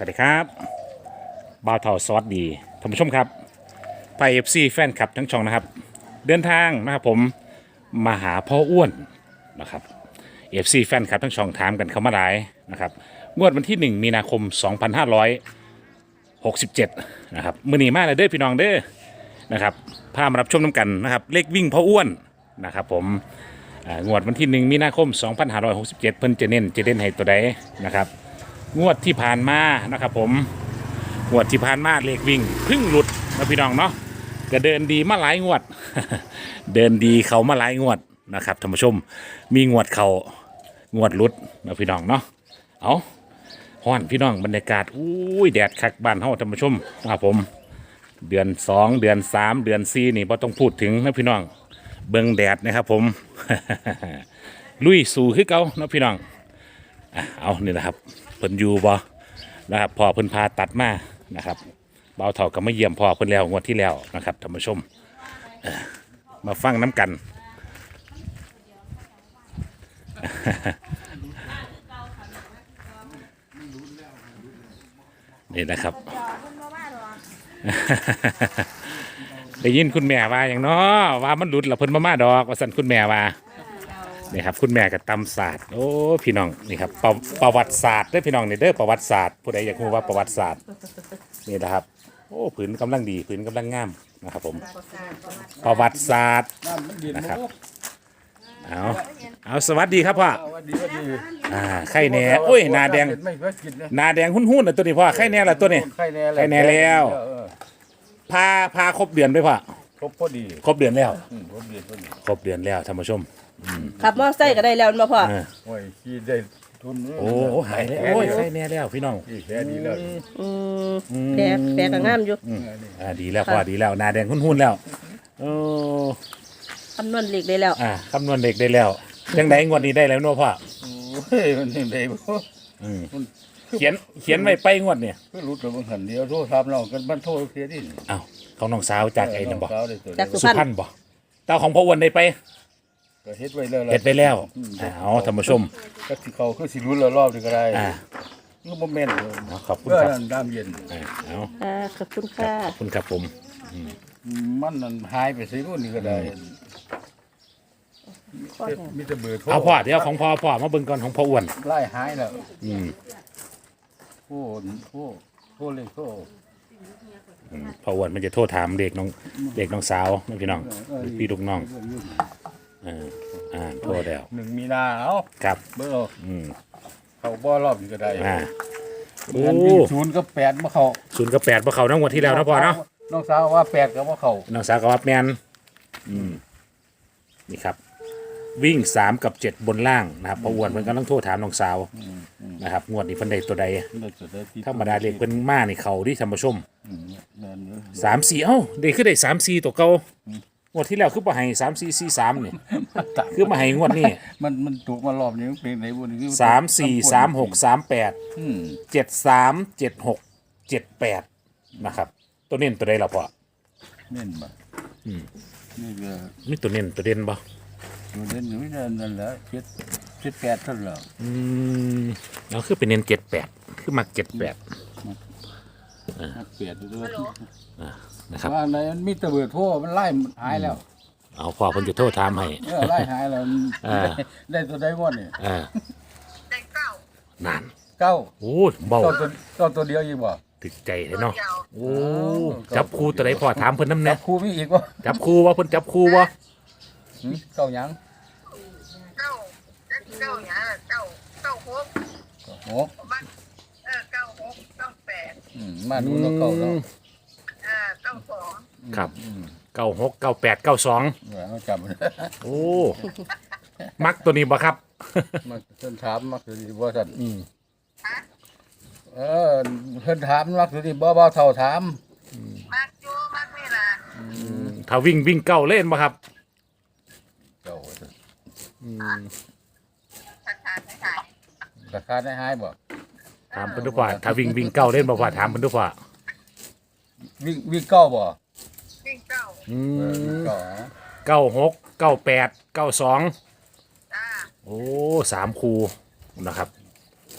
สวัสดีครับบ่าวเทาสวัสดีท่านผู้ชมครับไพเอฟซีแฟนคลับทั้งช่องนะครับ เดินทางนะครับผมมาหาพ่ออ้วนนะครับเอฟซีแฟนคลับทั้งช่องถามกันเข้ามาหลายนะครับงวดวันที่ 1 มีนาคม 2567นะครับมือนีมาเลยเด้อพี่น้องเด้อนะครับพามารับชมน้ำกันนะครับเลขวิ่งพ่ออ้วนนะครับผมงวดวันที่ 1 มีนาคม 2567 เพิ่นจะเน้นจะเด่นให้ตัวใดนะครับ งวดที่ผ่านมานะครับผมงวดที่ผ่านมาเลขวิ่งเพึ่งหลุดนะพี่น้องเนาะก็เดินดีมาหลายงวด เดินดีเขามาหลายงวดนะครับท่านผู้ชมมีงวดเขางวดหลุดนะพี่น้องเนาะเอาฮ้อนพี่น้องบรรยากาศอุ้ยแดดคักบ้านเฮาท่านผู้ชมนะครับผม เดือนสองเดือนสามเดือนสี่นี่บ่ต้องพูดถึงนะพี่น้อง เบิงแดดนะครับผม ลุยสู่คือเก่านะพี่น้องอะเอานี่นะครับ เพิ่นอยู่บ่นะครับพอเพิ่นพาตัดมานะครับเบาเท่ากับมาเยี่ยมพ่อเพิ่นแล้วงวดที่แล้วนะครับท่านผู้ชมมาฟังน้ำกัน นี่นะครับ ได้ยินคุณแม่ว่าอย่างเนาะว่ามันหลุดแล้วเพิ่นมามาดอก ว่าสั่นคุณแม่ว่า นี่ครับคุณแม่กับตำศาสตร์โอ้พี่น้องนี่ครับประประวัติศาสตร์เด้อพี่น้องนี่เด้อประวัติศาสตร์ผู้ใดอยากรู้ว่าประวัติศาสตร์นี่นะครับโอ้ผืนกำลังดีผืนกำลังงามนะครับผมประวัติศาสตร์ น้ำมันเย็นนะครับโอ้เอาเอาสวัสดีครับพ่อสวัสดีสวัสดีอ่าไข่แหน่โอ้ยหนาแดงไม่เพื่อกินนะหนาแดงหุ่นๆนะตัวนี้พ่อไข่แหน่ละตัวนี้ ไข่แน่ไข่แน่แล้ว เออพาพาครบเดือนไปพ่อ ครบพอดีครบเดือนแล้ว อืมครบเดียนพอดีครบเดือนแล้วท่านผู้ชม ขับมอเตอร์ไซค์ก็ได้แล้วมาพ่ออ่าโอ้ยขี้ได้ทุนโอ้โหหายแล้วโอ้ยไข่แหน่แล้วพี่น้องขี้แค่ดีแล้วอืมแปลกแปลกกับงามอยู่อ่าดีแล้วพ่อดีแล้วหนาแดงหุ่นๆแล้วโอ้คำนวณเหล็กได้แล้ว อ่าคำนวณเด็กได้แล้วยังไงงวดนี้ได้แล้วเนัวพ่อโอ้ยมันยังไงบ่อืม เขียนเขียนไว้ไปงวดเนี่ยคือรุดแล้วบางหันเดียวโทษทำเรากันบ้านโทษเสียดิอ้าวของน้องสาวจากไอ้นั่นบ่เช้าได้ตัวจากเดียวสุสุพรรณ พรรณบ่เต้าของพ่ออ้วนได้ไปก็เฮ็ดไว้แล้วล่ะเฮ็ดไปแล้วอ้าวท่านผู้ชม ก็สิเขาคือสิรุดแล้วรอบนึงก็ได้อ่าก็บ่แม่นเลยเอาขอบคุณเพื่อครับนั่นน้ำเย็น อ่าเอาอ่าขอบคุณค่ะขอบคุณครับผมมันนั่นหายไปสิรุ่นนี่ก็ได้มีแต่เบอร์โทรเอาพ่อเดี๋ยวของพ่อพ่อมาเบิ่งก่อนของพ่ออ้วนไล่หายแล้วอืม โอ้โหโทษเลยโทษอืมพ่ออ้วนมันจะโทษถามเด็กน้องเด็กน้องสาวน้องพี่น้องลูกพี่ลูกน้องเอออ่าโทษแล้วหนึ่งมีนาเอาครับ เบอร์อืมเขาบ่รอบนี่ก็ได้อ่าโอ้เงินวิ่งศูนย์ก็แปดมาเขาศูนย์กับแปดบ่เขาน้องวันที่แล้วเนาะพ่อเนาะน้องสาวว่าแปดก็มาเขาน้องสาวก็ว่าแมนอืมนี่ครับ วิ่งสามกับเจ็ดบนล่างนะครับพออ้วนเพิ่นกำลังโทรถามน้องสาวนะครับงวดนี้เพิ่นได้ตัวใดได้จุดได้ที่ธรรมดาเรียกเพิ่นมาในเขาที่ธรรมชมอืมแม่นอยู่สามสี่เอ้าเด็กคือได้สามสี่ตัวเก่างวดที่แล้วคือมาให้สามสี่สี่สามนี่คือมาให้งวดนี้มันมันถูกมารอบนี้มันเป็นไหนบุญคือสามสี่สามหกสามแปดอืมเจ็ดสามเจ็ดหกเจ็ดแปดนะครับ ตัวเน้นตัวใดล่ะพ่อเน่นบ่นี่ก็มีตัวเน้นตัวเด่นบ่ อยู่เล่นอยู่นั่นนั่นแหละเจ็ดเจ็ดแปดเท่านั้นแหละอืมเราคือเป็นเน้นเจ็ดแปดคือมักเจ็ดแปดเปลี่ยนอยู่ด้วยนะครับว่าไหนมันมีแตะเบิดโทรมันไล่มันหายแล้ว เอาพ่อเพิ่นจะโทษถามให้เออไล่หายแล้วมันอ่าได้ได้ตัวได้หมดนี่อ่าได้เก้านานเก้าโอ้ยเบาเก้าตัวเก้าตัวเดียวอีกบ่ถึกใจเลยเนาะเดียวโอ้จับครูตัวใดพ่อถามเพิ่นน้ำจัแน่บครูมีอีกบ่จับครูว่าเพิ่นจับครูว่าหึเก้าหยังเก้าแล้ว เก้าอย่างนั้นเก้าเก้าหกหกบ้านเออเก้าหกเก้าแปดอืมมาดูแล้วเก้าแล้วอ่าเก้าสองครับเก้าหกเก้าแปดเก้าสองเออเขาจับโอ้ มักตัวนี้บ่ครับ มาเพิ่นถามมาคือสิบ่ซั่นอืมเออเพิ่นถามมาคือสิบ่บ่เท่าถามมากจูมากนี่ล่ะถ้าวิ่งวิ่งเก้าเล่นบ่ครับเก้าว่าซั่นชัด ชัดไม่ใช่ราคาได้หายบ่ถามเพิ่นทุกว่าถ้าวิ่งวิ่งเก้าเล่นบ่พ่อถามเพิ่นทุกว่าวิ่งวิ่งเก้าบ่วิ่งเก้าอืเออวิ่งมเก้าเก้าหกเก้าแปดเก้าสองอ่าโอ้สามครูนะครับ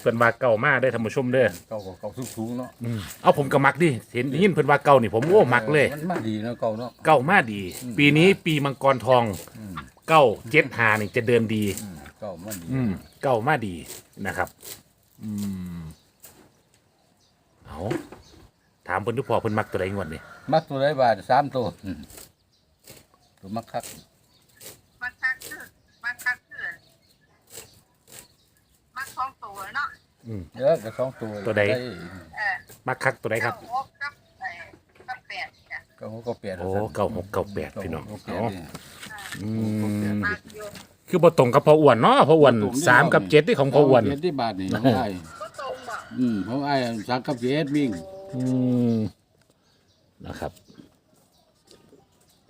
เพิ่นพิ่นว่าเก่ามากเด้อท่านผู้ชมเด้อเก่าก็เก่าสูงๆเนาะอืมเอาผมก็มักดิเห็นได้ยินเพิ่นว่าเก่านี่ผมโอ้มักเลย มันมาดีเนาะเก่าเนาะ เก่ามากดี ปีนี้ปีมังกรทองเก้าเจ็ดหานี่จะเดินดี อืม เก่ามันดีอืมเก่ามากดีนะครับ อืมเอาถามเพิ่นทุกพอเพิ่นมักตัวใดงวดนี่มักตัวได้บาทสามตัวอืมตัวมักคักมันคักคือมันคักคือมันสองตัวเนาะอืม เยอะกับสองตัวตัวใดไเออมักคักตัวใดครับ เก้าหกกับเอ่อกับแปดเนี่ยก็หกก็เปลี่ยนโอ้เก้าหกเก้าแปดพี่น้อง เก้าหกเก้าเอาแปดเนี่ย อืมมากอยู่คือบ่ตรงกับพ่ออ้วนเนาะพ่ออ้วนบ่ตรงนี่สามกับเจ็ดที่ของพ่ออ้วน เจ็ดที่บาทนี่ของไอ้ก็ตรงบ่อืมของไอ้สักกับเจ็ดวิ่งอืมนะครับ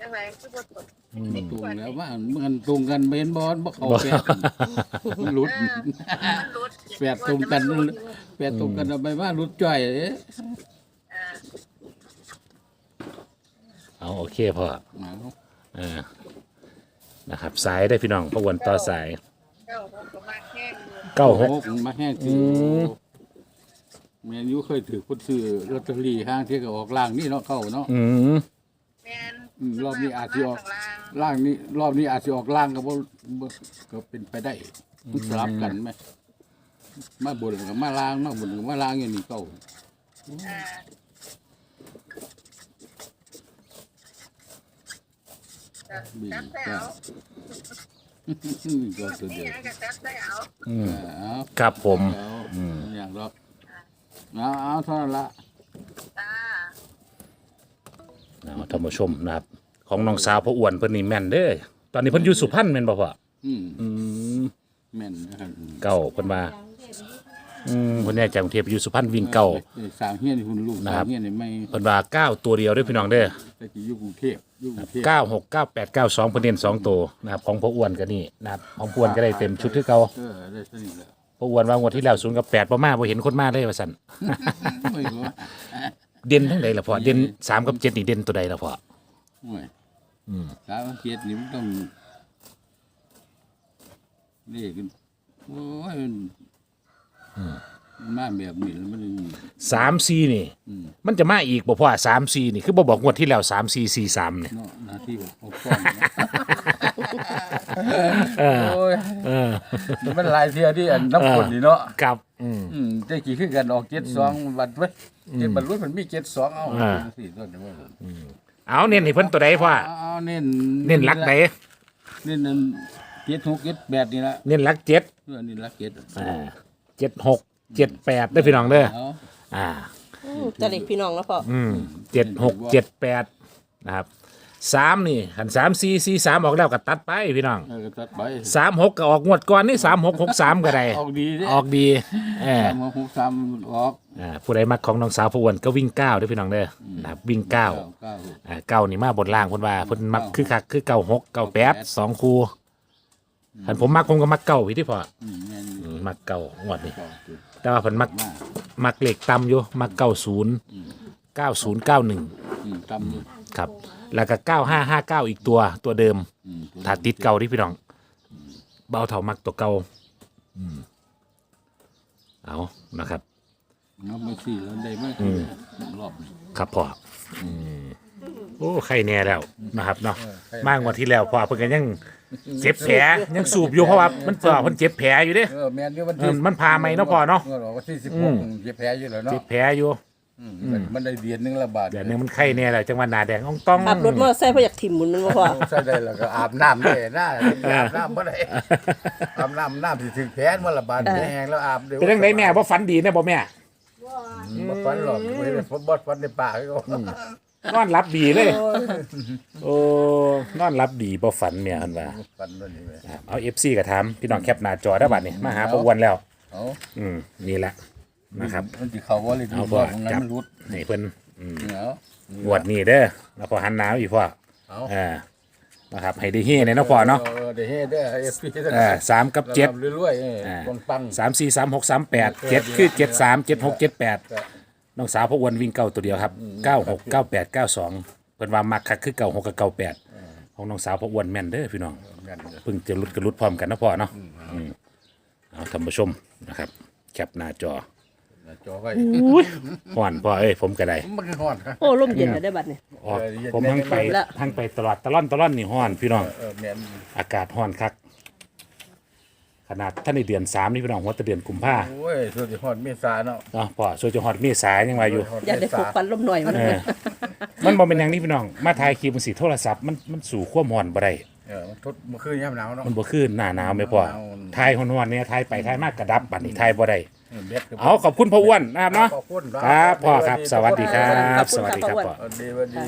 ยังไงคือบ่ตรงอืม ตรงแล้วว่ามันตรงกันเบนบอลบ่เข้าแปดมันหลุดเออมันหลุดแปดตรงกันแปดตรงกันเอาไปว่าหลุดจ่อยเอ๊ะเออเอาโอเคพ่อเอาเออ นะครับสายได้พี่น้องพ่ออ้วนต่อสายเก้าหกก็มาแค่อยู่เก้าหกมาแห้งอืสิมแมนยูเคยถือคนซื้อลอตเตอรี่ห้างที่ก็ออกล่างนี่เนาะเข้าเนาะ อืมแม่นอืมรอบนี้อาจจะออก ข้างล่างล่างนี้รอบนี้อาจจะออกล่างก็บ่บ่ก็เป็นไปได้มันสลับกันไหมมาบนกับมาล่างมาบนกับมาล่างอย่างนี้เก่าเออ บีจับใส่ก็เอาก็ตัวเดีนี่ยวยังก็จับใส่เอาอืมเอาครับผมเอาอย่างรอบเอาเอาเท่านั้นละจ้าเอาท่านผู้ชมนะครับ ของน้องสาวพ่ออ้วนเพิ่นนี่แม่นเด้อตอนนี้เพิ่นอยู่สุพรรณแม่นบ่พ่ออืมอืมแม่นนะครับเก้าเพิ่นมา อืมเพิ่นแน่จากกรุงเทพไปอยู่สุพรรณวิ่งเก้าสร้างเฮียนคุณลูกนะสครัร้าบงเฮียนนี่ไม่เพิ่นว่าเก้าตัวเดียวเด้อพี่น้องเด้อแต่กี่อยู่กรุงเทพอยู่กรุงเทพเก้าหกเก้าแปดเก้าสองเพิ่นเน้นสองตัวนะครับของพ่ออ้วนก็นี่นะครับของพ่ออ้วนก็ได้เต็มชุดคือเก่าเออได้สนิทแล้วพ่ออ้วนว่างวดที่แล้วศูนย์กับแปดบ่มาบ่เห็นคนมาเลยว่าซั่นไม่รู้ว่าเด่นทั้งใดล่ะพ่อเด่นสามกับเจ็ดนี่เด่นตัวใดล่ะพ่อโอ้ยอืมสามเกียรตินี่มันต้องนี่กันโอ้ยมัน มันมาแบบนี้แล้วมันสามสี่นี่อืมมันจะมาอีกบ่พ่อสามสี่นี่ คือบ่บอกงวดที่แล้วสามสี่สี่สามเนี่ย เนาะหน้าที่ของปกครองนะเออโอ้ยเออมันหลายเที่ยที่อันน้ำคนนี่เนาะครับอืม อืมได้กี่ขึ้นกันออกเจ็ดสองบัตรไว้ยเจ็ดบัตรรุ่นมันมีเจ็ดสองเอาอ่า สี่ต้นเดี๋ยวว่าเอาเน้นให้เพิ่นตัวใดพ่อเอาเอาเน้นเน้นหลักใดเน้นนั่นเจ็ดหกเจ็ดแปดนี่ละเน้นหลักเจ็ดเออนี่หลักเจ็ดอ่า เจ็ดหกเจ็ดแปดได้อพี่น้องเด้อเอาอ่า อืมจะเล็กพี่น้องแล้วพ่ออืมเจ็ดหกเจ็ดแปดนะครับสามนี่หันสามสี่สี่สามออกแล้วก็ตัดไปพี่น้องเออก็ตัดไปสามหกก็ออกงวดก่อนนี่สามหกหกสามก็ได้ออกดีเด้ออกดีเออสามหกสามออกอ่าผู้ใดมักของน้องสาวผู้อ้วนก็วิ่งเก้าเด้อพี่น้องเด้อนะครับวิ่งเก้าเก้าอ่าเก้านี่มาบนล่างคนว่าเพิ่นมักคือคักคือเก้าหกเก้าแปดสองคู่หันผมมักผมก็มักเก้าพี่ที่พอ อืมแม่นอยู่อื มมักเก้างวดนี่เก้าจุดแต่ว่าเพิ่นมักมามักเลขต่ำอยู่มักเก้าศูนย์เก้าศูนย์เก้าหนึ่งอืมตำอยู่ครับ แล้วก็เก้าห้าห้าเก้าอีกตัวตัวเดิม อืมถ้าติดเก่าที่พี่น้อง เบาเท่ามักตัวเก่าอืมเอานะครับ เอามาสี่แล้วได้ไหมรอบนี้ครับพ่ออืม โอ้ใครแน่แล้วนะครับเนาะมากกว่าที่แล้วพ่อเพิ่นก็ยังเจ็บแผลยังสูบอยู่เพราะว่ามันเพิ่นเพิ่นเจ็บแผลอยู่เด้ เออแม่นอยู่วันเอที่อมันพาไหมเนาะพ่อเนาะเออวันที่สิบอืหกมเจ็บแผลอยู่แล้วเนาะเจ็บแผลอยู่อืมมันได้เดือนหนึงละบาทเดี๋ยวนี้มันไข้แน่แล้วจังหวะหน้าแดงอ่องต้องขับรถมอเตอร์ไซค์เพราะอยากถิ่มหมุนมันบ่พ่อใช่ได้แล้วก็อาบน้ำได้หน้าอาบน้ำบ่ได้อาบน้ำน้ำสิถึงแผลมันละบาดแห้งแล้วอาบเดี๋ยวเป็นจังไดแม่บ่ฝันดีนะบ่แม่ บ่ฟันหรอกบ่ได้บ่ฟันในปากก็ นอนรับดีเลย โอ้นอนรับดีบ่ฝันแม่เพิ่นว่าฟันนั่นนี่แหละครับเอา FC ก็ถามพี่น้องแคปหน้าจอได้บัดนี้มาหาประวันแล้ว เอาอืมนี่แหละนะครับ มันสิเข้าบ่เลยเอาดูพ่อว่าของนั้จันบมันรุดให้เพิ่นอืมเอางวดนี้เด้อแล้วพอหันหนาวอีกพ่อเอาอ่านะครับให้ได้เฮในเนาะพ่อเนาะเออได้เฮ็ดได้เอฟพีเออสามกับเจ็ดเรื่อยๆเอออ่าปังปังสามสี่สามหกสามแปดเจ็ดคือเจ็ดสามเจ็ดหกเจ็ดแปด น้องสาวพระอ้วนวิ่งเก้าตัวเดียวครับเก้าหกเก้าแปดเก้าสองเพิ่นว่ามักคักคือเก้าหกกับเก้าแปดของน้องสาวพระอ้วนแม่นเด้อพี่น้องแม่นเลยเพิ่งจะรุดกระรุดพร้อมกันนะพ่อเนาะอืมเอาท่านผู้ชมนะครับแคคปหน้าจอจอไว้ห่อนพ่อเอ้ยผมก็ได้มันก็ฮ้อนครับโอ้ร่มเย็นเลยได้บัดเนี่ยออกเออเย็นผมทั้งไปแม่นละทั้งไปตลอดตะล่อนตะล่อนนี่ห่อนพี่น้องเออแม่นอากาศห่อนคัก ขนาดท่านในเดือนสามนี่พี่น้องหัวแตะเดือนกุมภาโอ้ยสุดที่ฮ้อนเมษาเนาะเนาะพ่อส่วนจะฮอดเมษายังว่าอยู่ฮ้นอยากได้ผูกฟันร่มหน่อยมันเออมันบ่เป็นอย่างนี้พี่น้อง มาถ่ายคลิปมันสิโทรศัพท์มันมันสู่ความร้อนบ่ได้ เออมันทดเมื่อคืนยามหนาวเนาะ มันบ่คือหน้าหนาวไหม่พ่อหนาว ถ่ายฮ้อนๆเนี่ยถ่ายไปถ่ายมากกระดับบัดนี้ถ่ายบ่ได้เออเบ็ดก็เอาขอบคุณพ่ออ้วนนะครับเนาะ ขอบคุณครับพ่อครับ สวัสดีครับขอบคุณสวัสดีครับพ่ออ้วนพ่อ สวัสดีสวัสดี